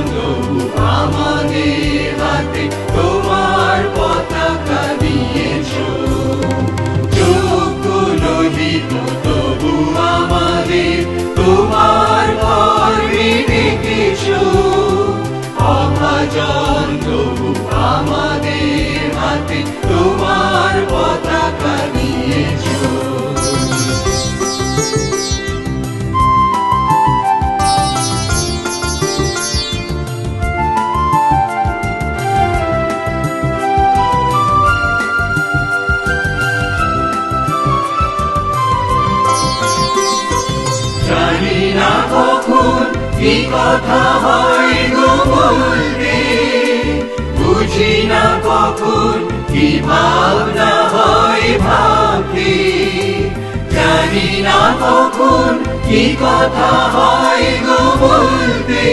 Amando. কি কথা হয় গো বলতে বুঝি না কখন কি ভাবনা হয় ভাবতে জানি না কখন কি কথা হয় গো বলতে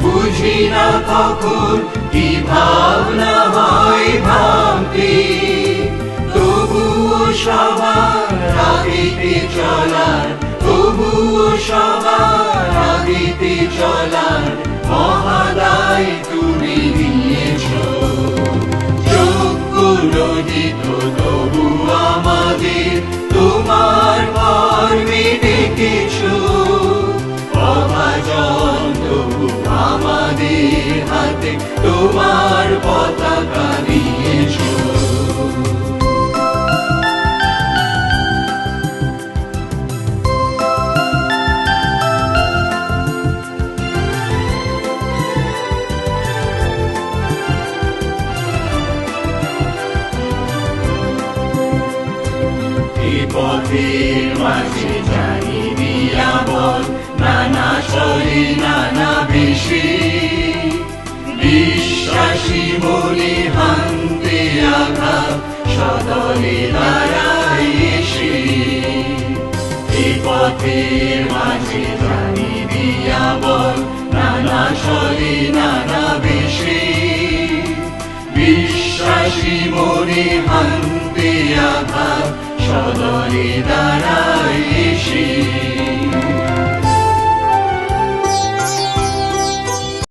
বুঝি না কখন কি ভাবনা হয় ভাবতে তবুও সবার আগেতে চলার, তবুও সবার আগেতে চলার মহাদায় তুমি নিয়েছ। যোগ্য রোজিত তবু আমাদের তোমার কর্মে ডেকেছ। অভাজন, তবু আমাদের হাতে তোমার পথের মাঝে জানি দিয়াবল নানা শরী নানা বেশি বিশ্বাসী মনে হানতে আঘাত সদলে দাঁড়াই এসে এ পথের মাঝে জানি দিয়াবল নানা শরী নানা বেশি বিশ্বাসী মনে হানতে আঘাত সদরে দাঁড়ায় এসে